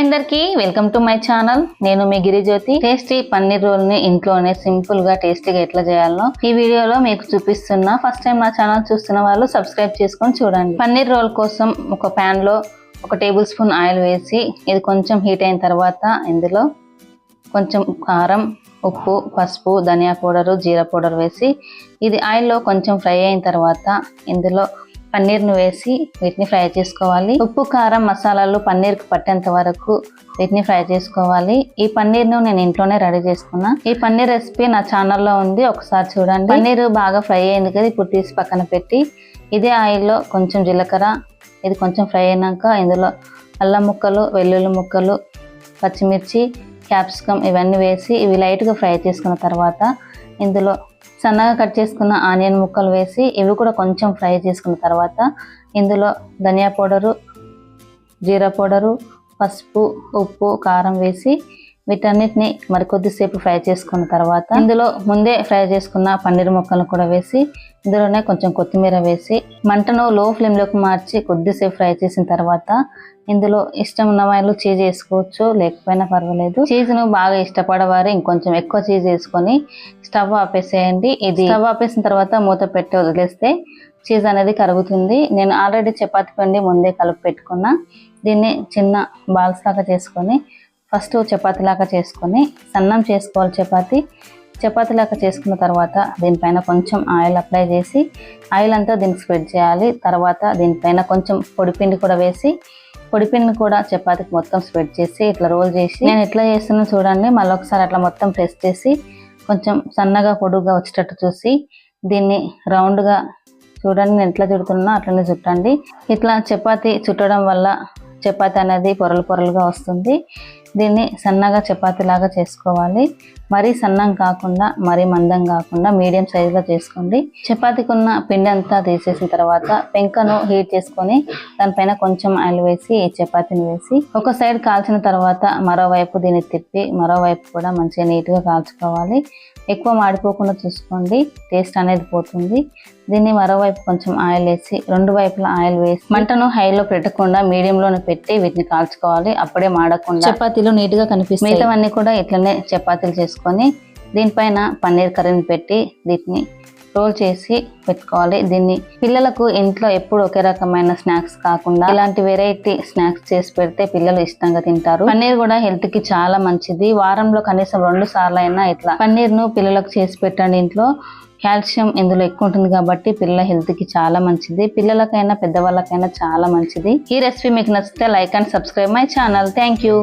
అందరికి welcome to my channel. నేను మీ గిరిజ్యోతి. టేస్టీ పన్నీర్ రోల్ని ఇంట్లోనే సింపుల్గా టేస్టీగా ఎట్లా చేయాలో ఈ వీడియోలో మీకు చూపిస్తున్నా ఫస్ట్ టైం నా ఛానల్ చూస్తున్న వాళ్ళు సబ్స్క్రైబ్ చేసుకొని చూడండి. పన్నీర్ రోల్ కోసం ఒక ప్యాన్లో ఒక టేబుల్ స్పూన్ ఆయిల్ వేసి ఇది కొంచెం హీట్ అయిన తర్వాత ఇందులో కొంచెం కారం ఉప్పు పసుపు ధనియా పౌడరు జీరా పౌడర్ వేసి ఇది ఆయిల్లో కొంచెం ఫ్రై అయిన తర్వాత ఇందులో పన్నీర్ను వేసి వీటిని ఫ్రై చేసుకోవాలి. ఉప్పు కారం మసాలాలు పన్నీర్కి పట్టేంత వరకు వీటిని ఫ్రై చేసుకోవాలి. ఈ పన్నీర్ను నేను ఇంట్లోనే రెడీ చేసుకున్నా. ఈ పన్నీర్ రెసిపీ నా ఛానల్లో ఉంది. ఒకసారి చూడండి. పన్నీర్ బాగా ఫ్రై అయింది కదా ఇప్పుడు తీసి పక్కన పెట్టి. ఇదే ఆయిల్లో కొంచెం జీలకర్ర ఇది కొంచెం ఫ్రై అయినాక ఇందులో అల్లం ముక్కలు వెల్లుల్లి ముక్కలు పచ్చిమిర్చి క్యాప్సికమ్ ఇవన్నీ వేసి ఇవి లైట్గా ఫ్రై చేసుకున్న తర్వాత ఇందులో సన్నగా కట్ చేసుకున్న ఆనియన్ ముక్కలు వేసి ఇవి కూడా కొంచెం ఫ్రై చేసుకున్న తర్వాత ఇందులో ధనియా పౌడరు జీరా పౌడరు పసుపు ఉప్పు కారం వేసి వీటన్నిటిని మరి కొద్దిసేపు ఫ్రై చేసుకున్న తర్వాత ఇందులో ముందే ఫ్రై చేసుకున్న పన్నీర్ ముక్కలను కూడా వేసి ఇందులోనే కొంచెం కొత్తిమీర వేసి మంటను లో ఫ్లేమ్లోకి మార్చి కొద్దిసేపు ఫ్రై చేసిన తర్వాత ఇందులో ఇష్టం ఉన్న వాళ్ళు చీజ్ వేసుకోవచ్చు లేకపోయినా పర్వాలేదు. చీజ్ను బాగా ఇష్టపడేవారు ఇంకొంచెం ఎక్కువ చీజ్ వేసుకొని స్టవ్ ఆపేసేయండి. ఇది స్టవ్ ఆపేసిన తర్వాత మూత పెట్టి వదిలేస్తే చీజ్ అనేది కరుగుతుంది. నేను ఆల్రెడీ చపాతి పిండి ముందే కలిపి పెట్టుకున్నా దీన్ని చిన్న బాల్స్ లాగా చేసుకొని ఫస్ట్ చపాతీలాగా చేసుకొని సన్నం చేసుకోవాలి చపాతి. చపాతీలాగా చేసుకున్న తర్వాత దీనిపైన కొంచెం ఆయిల్ అప్లై చేసి ఆయిల్ అంతా దీనికి స్ప్రెడ్ చేయాలి. తర్వాత దీనిపైన కొంచెం పొడిపిండి కూడా వేసి పొడిపిండిని కూడా చపాతీకి మొత్తం స్ప్రెడ్ చేసి ఇట్లా రోల్ చేసి నేను ఎట్లా చేస్తున్నా చూడండి. మళ్ళీ ఒకసారి అట్లా మొత్తం ప్రెస్ చేసి కొంచెం సన్నగా పొడుగుగా వచ్చేటట్టు చూసి దీన్ని రౌండ్గా చూడండి నేను ఎట్లా చుడుతున్నా అట్లనే చుట్టండి. ఇట్లా చపాతీ చుట్టడం వల్ల చపాతీ అనేది పొరలు పొరలుగా వస్తుంది. దీన్ని సన్నగా చపాతీ లాగా చేసుకోవాలి. మరీ సన్నం కాకుండా మరీ మందం కాకుండా మీడియం సైజులో చేసుకోండి. చపాతీకి ఉన్న పిండి అంతా తీసేసిన తర్వాత పెంకను హీట్ చేసుకొని దానిపైన కొంచెం ఆయిల్ వేసి ఈ చపాతీని వేసి ఒక సైడ్ కాల్చిన తర్వాత మరోవైపు దీన్ని తిప్పి మరోవైపు కూడా మంచిగా నీట్గా కాల్చుకోవాలి. ఎక్కువ మాడిపోకుండా చూసుకోండి టేస్ట్ అనేది పోతుంది. దీన్ని మరోవైపు కొంచెం ఆయిల్ వేసి రెండు వైపులా ఆయిల్ వేసి మంటను హైలో పెట్టకుండా మీడియంలోనే పెట్టి వీటిని కాల్చుకోవాలి. అప్పుడే మాడకుండా చపాతీలు నీట్గా కనిపిస్తాయి. మిగతావన్నీ కూడా ఇట్లనే చపాతీలు చేసుకొని దీనిపైన పన్నీర్ కర్రీని పెట్టి దీన్ని రోల్ చేసి పెట్టుకోవాలి. దీన్ని పిల్లలకు ఇంట్లో ఎప్పుడు ఒకే రకమైన స్నాక్స్ కాకుండా ఇలాంటి వెరైటీ స్నాక్స్ చేసి పెడితే పిల్లలు ఇష్టంగా తింటారు. పన్నీర్ కూడా హెల్త్కి చాలా మంచిది. వారంలో కనీసం రెండు సార్లు అయినా ఇట్లా పన్నీర్ను పిల్లలకు చేసి పెట్టండి ఇంట్లో. కాల్షియం ఇందులో ఎక్కువ ఉంటుంది కాబట్టి పిల్లల హెల్త్కి చాలా మంచిది. పిల్లలకైనా పెద్దవాళ్ళకైనా చాలా మంచిది. ఈ రెసిపీ మీకు నచ్చితే like and subscribe my channel. Thank you.